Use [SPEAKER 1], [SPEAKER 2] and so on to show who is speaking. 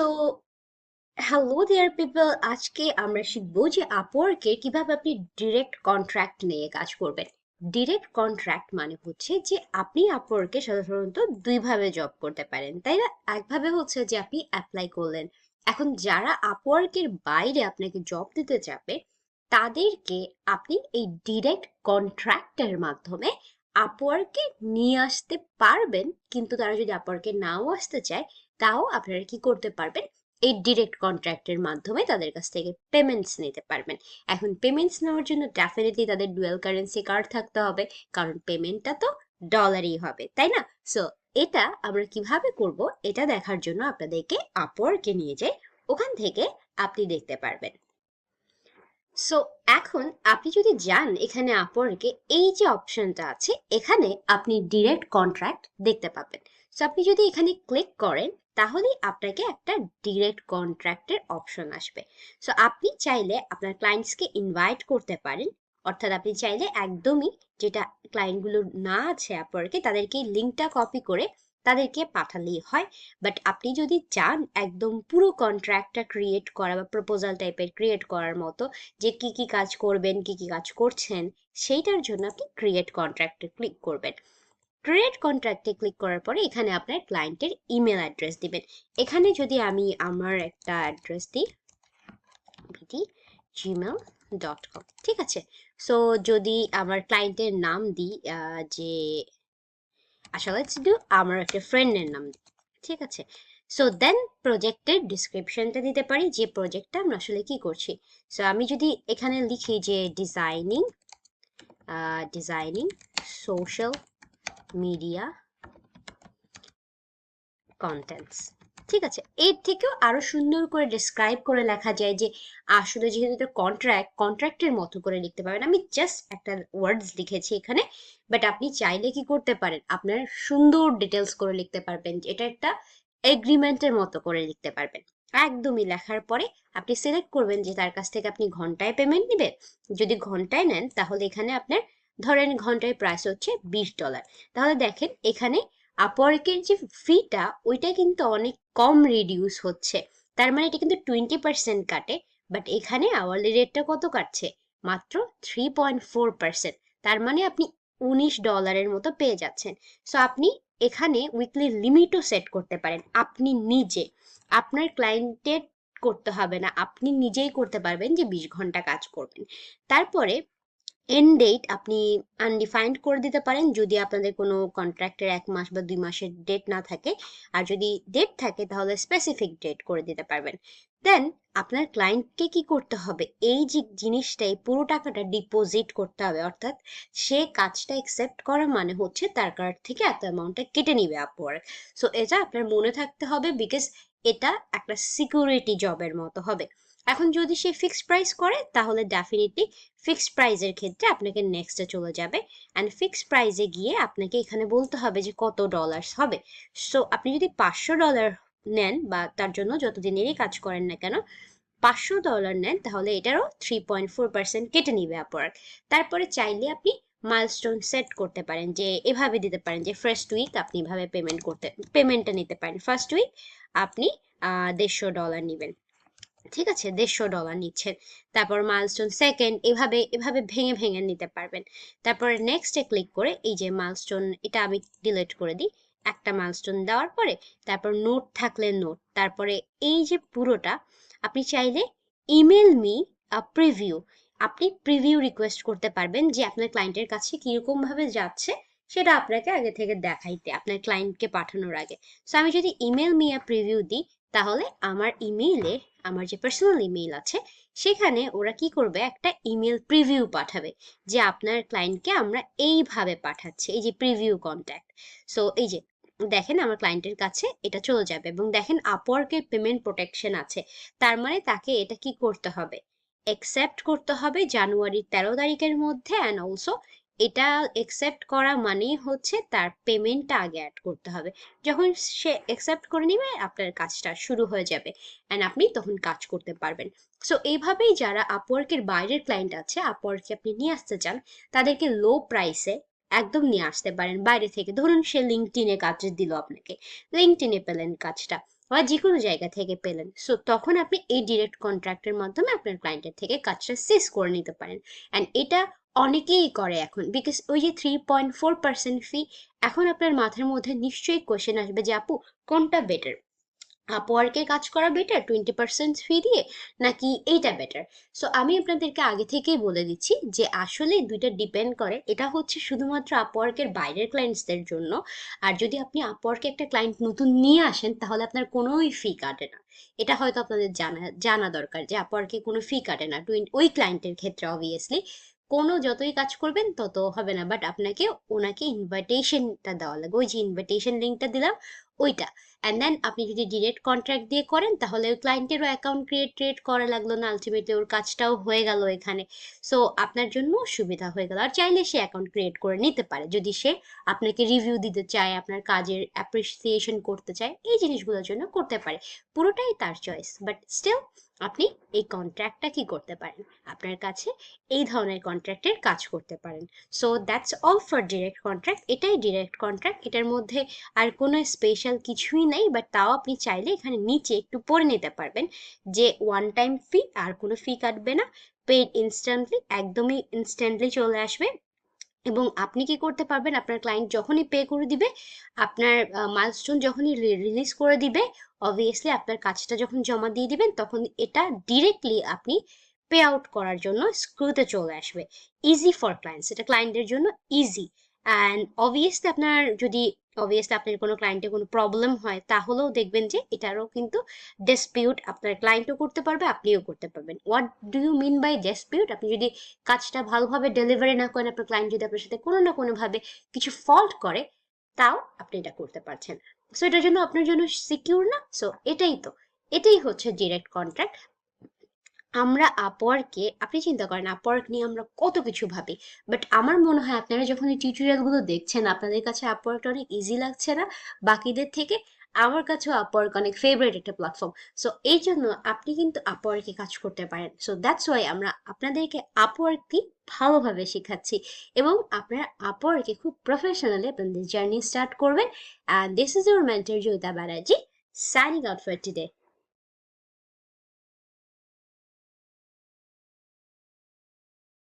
[SPEAKER 1] তো হ্যালো দেয়ার পিপল আজকে আমরা শিখব যে আপওয়ার্কে কীভাবে আপনি ডিরেক্ট কন্ট্রাক্ট নিয়ে কাজ করবেন। ডিরেক্ট কন্ট্রাক্ট মানে হচ্ছে যে আপনি আপওয়ার্কে সাধারণত দুইভাবে জব করতে পারেন। তাই না? একভাবে হচ্ছে যে আপনি অ্যাপ্লাই করলেন। এখন যারা আপওয়ার্কের বাইরে আপনাকে জব দিতে যাবে, তাদেরকে আপনি এই ডিরেক্ট কন্ট্রাক্টের মাধ্যমে আপওয়ার্কে নিয়ে আসতে পারবেন। কিন্তু তারা যদি আপওয়ার্কে নাও আসতে চায় তাও আপনারা কি করতে পারবেন? এই ডিরেক্ট কন্ট্রাক্টের মাধ্যমে তাদের কাছ থেকে পেমেন্টস নিতে পারবেন। এখন পেমেন্টস নেওয়ার জন্য ডেফিনেটলি তাদের ডুয়েল কারেন্সি কার্ড থাকতে হবে, কারণ পেমেন্টটা তো ডলারই হবে, তাই না? সো এটা আমরা কীভাবে করব? এটা দেখার জন্য আপনাদেরকে আপওয়ার্কে নিয়ে যাই ওখান থেকে আপনি দেখতে পারবেন। সো এখন আপনি যদি যান এখানে আপওয়ার্কে এই যে অপশনটা আছে, এখানে আপনি ডিরেক্ট কন্ট্রাক্ট দেখতে পাবেন। সো আপনি যদি এখানে ক্লিক করেন তাহলেই আপনাকে একটা ডিরেক্ট কন্ট্রাক্টের অপশন আসবে। সো আপনি চাইলে আপনার ক্লায়েন্টসকে ইনভাইট করতে পারেন। অর্থাৎ আপনি চাইলে একদমই যেটা ক্লায়েন্টগুলো না আছে আপওয়ার্কে তাদেরকে লিঙ্কটা কপি করে তাদেরকে পাঠালেই হয়। বাট আপনি যদি চান একদম পুরো কন্ট্রাক্টটা ক্রিয়েট করা বা প্রপোজাল টাইপের ক্রিয়েট করার মতো, যে কি কি কাজ করবেন, কি কি কাজ করছেন, সেইটার জন্য আপনি ক্রিয়েট কন্ট্রাক্টে ক্লিক করবেন। ক্রিয়েট কন্ট্রাক্টে ক্লিক করার পরে এখানে আপনার ক্লায়েন্টের ইমেল অ্যাড্রেস দিবেন। এখানে যদি আমি আমার একটা অ্যাড্রেস দিই বিডি জিমেল ডট কম ঠিক আছে? সো যদি আমার ক্লায়েন্টের নাম দিই যে আসলে লেটস ডু আমার একটা ফ্রেন্ডের নাম দিই, ঠিক আছে? সো দেন প্রজেক্টের ডিসক্রিপশনটা দিতে পারি, যে প্রজেক্টটা আমরা আসলে কি করছি? সো আমি যদি এখানে লিখি যে designing designing social media contents ঠিক আছে? এর থেকেও আরও সুন্দর করে ডিসক্রাইব করে লেখা যায় যে, আসলে যেহেতু এটা কন্ট্রাক্ট কন্ট্রাক্টের মতো করে লিখতে পারবেন। আমি জাস্ট একটা ওয়ার্ডস লিখেছি এখানে বাট আপনি চাইলে কি করতে পারেন? আপনার সুন্দর ডিটেলস করে লিখতে পারবেন, এটা একটা এগ্রিমেন্টের মতো করে লিখতে পারবেন। একদমই লেখার পরে আপনি সিলেক্ট করবেন যে, তার কাছ থেকে আপনি ঘন্টায় পেমেন্ট নেবেন। যদি ঘন্টায় নেন, তাহলে এখানে আপনার ধরেন ঘন্টায় প্রাইস হচ্ছে বিশ ডলার তাহলে দেখেন এখানে আপওয়ার্কের যে ফিটা ওইটা কিন্তু অনেক কম রিডিউস হচ্ছে। তার মানে এটা কিন্তু টোয়েন্টি পার্সেন্ট কাটে বাট এখানে আওয়ারলি রেটটা কত কাটছে? মাত্র থ্রি পয়েন্ট ফোর পার্সেন্ট তার মানে আপনি উনিশ ডলারের মতো পেয়ে যাচ্ছেন। সো আপনি এখানে উইকলি লিমিটও সেট করতে পারেন, আপনি নিজে। আপনার ক্লায়েন্টের করতে হবে না, আপনি নিজেই করতে পারবেন যে বিশ ঘণ্টা কাজ করবেন। তারপরে এন্ড ডেট আপনি আনডিফাইন্ড করে দিতে পারেন যদি আপনাদের কোনো কন্ট্রাক্টের এক মাস বা দুই মাসের ডেট না থাকে। আর যদি ডেট থাকে তাহলে স্পেসিফিক ডেট করে দিতে পারবেন। দেন আপনার ক্লায়েন্টকে কি করতে হবে? এই যে জিনিসটাই পুরো টাকাটা ডিপোজিট করতে হবে। অর্থাৎ সে কাজটা অ্যাকসেপ্ট করা মানে হচ্ছে তার কার্ড থেকে এত অ্যামাউন্টটা কেটে নিবে আপওয়ার্ক সো এটা আপনার মনে থাকতে হবে বিকজ এটা একটা সিকিউরিটি জবের মতো হবে। এখন যদি সে ফিক্সড প্রাইস করে, তাহলে ডেফিনেটলি ফিক্সড প্রাইজের ক্ষেত্রে আপনাকে নেক্সটে চলে যাবে। অ্যান্ড ফিক্সড প্রাইজে গিয়ে আপনাকে এখানে বলতে হবে যে কত ডলার্স হবে। সো আপনি যদি পাঁচশো ডলার নেন বা তার জন্য যতদিনেরই কাজ করেন না কেন, পাঁচশো ডলার নেন, তাহলে এটারও থ্রি পয়েন্ট ফোর পার্সেন্ট কেটে নিবে আপওয়ার্ক তারপরে চাইলে আপনি মাইলস্টোন সেট করতে পারেন, যে এভাবে দিতে পারেন, যে ফার্স্ট উইক আপনি এভাবে পেমেন্ট করতে পেমেন্টটা নিতে পারেন। ফার্স্ট উইক আপনি দেড়শো ডলার নেবেন। ঠিক আছে? দেড়শো ডলার নিচ্ছেন। তারপর মাইলস্টোন সেকেন্ড এভাবে এভাবে ভেঙে ভেঙে নিতে পারবেন। তারপরে নেক্সটে ক্লিক করে এই যে মাইলস্টোন এটা আমি ডিলিট করে দিই। একটা মাইলস্টোন দেওয়ার পরে তারপর নোট থাকলে নোট তারপরে এই যে পুরোটা, আপনি চাইলে ইমেল মি প্রিভিউ আপনি প্রিভিউ রিকোয়েস্ট করতে পারবেন যে আপনার ক্লায়েন্টের কাছে কীরকম ভাবে যাচ্ছে, সেটা আপনাকে আগে থেকে দেখাইতে, আপনার ক্লায়েন্টকে পাঠানোর আগে। সো আমি যদি ইমেল মিয়া প্রিভিউ দিই তাহলে আমার ইমেইলে আমার যে পার্সোনাল ইমেইল আছে, সেখানে ওরা কি করবে? একটা ইমেল প্রিভিউ পাঠাবে যে আপনার ক্লায়েন্টকে আমরা এইভাবে পাঠাচ্ছি, এই যে প্রিভিউ কন্ট্যাক্ট সো এই যে দেখেন আমার ক্লায়েন্টের কাছে এটা চলে যাবে এবং দেখেন আপওয়ার্কের পেমেন্ট প্রোটেকশন আছে। তার মানে তাকে এটা কি করতে হবে? অ্যাকসেপ্ট করতে হবে জানুয়ারির তেরো তারিখের মধ্যে অ্যান্ড অলসো এটা অ্যাকসেপ্ট করা মানেই হচ্ছে তার পেমেন্টটা আগে অ্যাড করতে হবে। যখন সে অ্যাকসেপ্ট করে নেবে, আপনার কাজটা শুরু হয়ে যাবে অ্যান্ড আপনি তখন কাজ করতে পারবেন। সো এইভাবেই যারা আপওয়ার্কের বাইরের ক্লায়েন্ট আছে আপওয়ার্কে আপনি নিয়ে আসতে চান, তাদেরকে লো প্রাইসে একদম নিয়ে আসতে পারেন। বাইরে থেকে ধরুন সে লিঙ্কটিনে কাজ দিল আপনাকে লিঙ্কটিনে পেলেন কাজটা বা যে কোনো জায়গা থেকে পেলেন। সো তখন আপনি এই ডিরেক্ট কন্ট্রাক্টের মাধ্যমে আপনার ক্লায়েন্টের থেকে কাজটা শেষ করে নিতে পারেন। অ্যান্ড এটা অনেকেই করে এখন বিকজ ওই যে three point four percent fee এখন আপনার মাথার মধ্যে নিশ্চয়ই কোশ্চেন আসবে যে, আপু, কোনটা বেটার আপওয়ার্কে কাজ করা বেটার টোয়েন্টি পার্সেন্ট ফি দিয়ে? নাকি এইটা বেটার সো আমি আপনাদেরকে আগে থেকেই বলে দিচ্ছি যে, আসলে দুইটা ডিপেন্ড করে। এটা হচ্ছে শুধুমাত্র আপওয়ার্কের বাইরের ক্লায়েন্টসদের জন্য। আর যদি আপনি আপওয়ার্কে একটা ক্লায়েন্ট নতুন নিয়ে আসেন, তাহলে আপনার কোনোই ফি কাটে না। এটা হয়তো আপনাদের জানা জানা দরকার যে আপওয়ার্কে কোনো ফি কাটে না। ওই ক্লায়েন্টের ক্ষেত্রে অবভিয়াসলি কোনো যতই কাজ করবেন তত হবে না। বাট আপনাকে ওনাকে ইনভাইটেশনটা দেওয়া লাগবে। ওই যে ইনভাইটেশন লিঙ্কটা দিলাম ওইটা। অ্যান্ড দেন আপনি যদি ডিরেক্ট কন্ট্রাক্ট দিয়ে করেন, তাহলে ওই ক্লায়েন্টেরও অ্যাকাউন্ট ক্রিয়েট ক্রিয়েট করা লাগল না আলটিমেটলি ওর কাজটাও হয়ে গেল এখানে। সো আপনার জন্য সুবিধা হয়ে গেল। আর চাইলে সে অ্যাকাউন্ট ক্রিয়েট করে নিতে পারে। যদি সে আপনাকে রিভিউ দিতে চায়, আপনার কাজের অ্যাপ্রিসিয়েশন করতে চায়, এই জিনিসগুলোর জন্য করতে পারে। পুরোটাই তার চয়েস বাট স্টিল আপনি এই কন্ট্রাক্টটা কি করতে পারেন? আপনার কাছে এই ধরনের কন্ট্রাক্টের কাজ করতে পারেন। So that's all for direct contract এটাই ডিরেক্ট কন্ট্রাক্ট এটার মধ্যে আর কোনো স্পেশাল কিছুই নাই বাট তাও আপনি চাইলে এখানে নিচে একটু পড়ে নিতে পারবেন যে ওয়ান টাইম ফি আর কোনো ফি কাটবে না। পেড ইনস্ট্যান্টলি একদমই ইনস্ট্যান্টলি চলে আসবে। এবং আপনি কি করতে পারবেন, আপনার ক্লায়েন্ট যখনই পে করে দিবে, আপনার মাইলস্টোন যখনই রিলিজ করে দিবে অবভিয়াসলি আপনার কাজটা যখন জমা দিয়ে দিবেন, তখন এটা ডিরেক্টলি আপনি পে আউট করার জন্য স্ক্রুতে চলে আসবে। ইজি ফর ক্লায়েন্টস এটা ক্লায়েন্টের জন্য ইজি অ্যান্ড অবভিয়াসলি আপনার যদি অবভিয়াসলি আপনার কোনো ক্লায়েন্টের কোনো প্রবলেম হয়, তাহলেও দেখবেন যে এটারও কিন্তু ডিসপিউট আপনার ক্লায়েন্টও করতে পারবে, আপনিও করতে পারবেন। What do you mean by dispute আপনি যদি কাজটা ভালোভাবে ডেলিভারি না করেন, আপনার ক্লায়েন্ট যদি আপনার সাথে কোনো না কোনোভাবে কিছু ফল্ট করে, তাও আপনি এটা করতে পারছেন। সো এটার জন্য আপনার জন্য সিকিউর না? সো এটাই তো, এটাই হচ্ছে ডিরেক্ট কন্ট্রাক্ট আমরা আপওয়ার্কে আপনি চিন্তা করেন আপওয়ার্ক নিয়ে আমরা কত কিছু ভাবি বাট আমার মনে হয় আপনারা যখন এই টিউটোরিয়ালগুলো দেখছেন, আপনাদের কাছে আপওয়ার্কটা অনেক ইজি লাগছে না? বাকিদের থেকে আমার কাছেও আপওয়ার্ক অনেক ফেভারিট একটা প্ল্যাটফর্ম সো এই জন্য আপনি কিন্তু আপওয়ার্কে কাজ করতে পারেন। সো দ্যাটস ওয়াই আমরা আপনাদেরকে আপওয়ার্কটি ভালোভাবে শেখাচ্ছি এবং আপনারা আপওয়ার্কে খুব প্রফেশনালি আপনাদের জার্নি স্টার্ট করবেন। And this is your mentor Joyita Banerjee signing out for today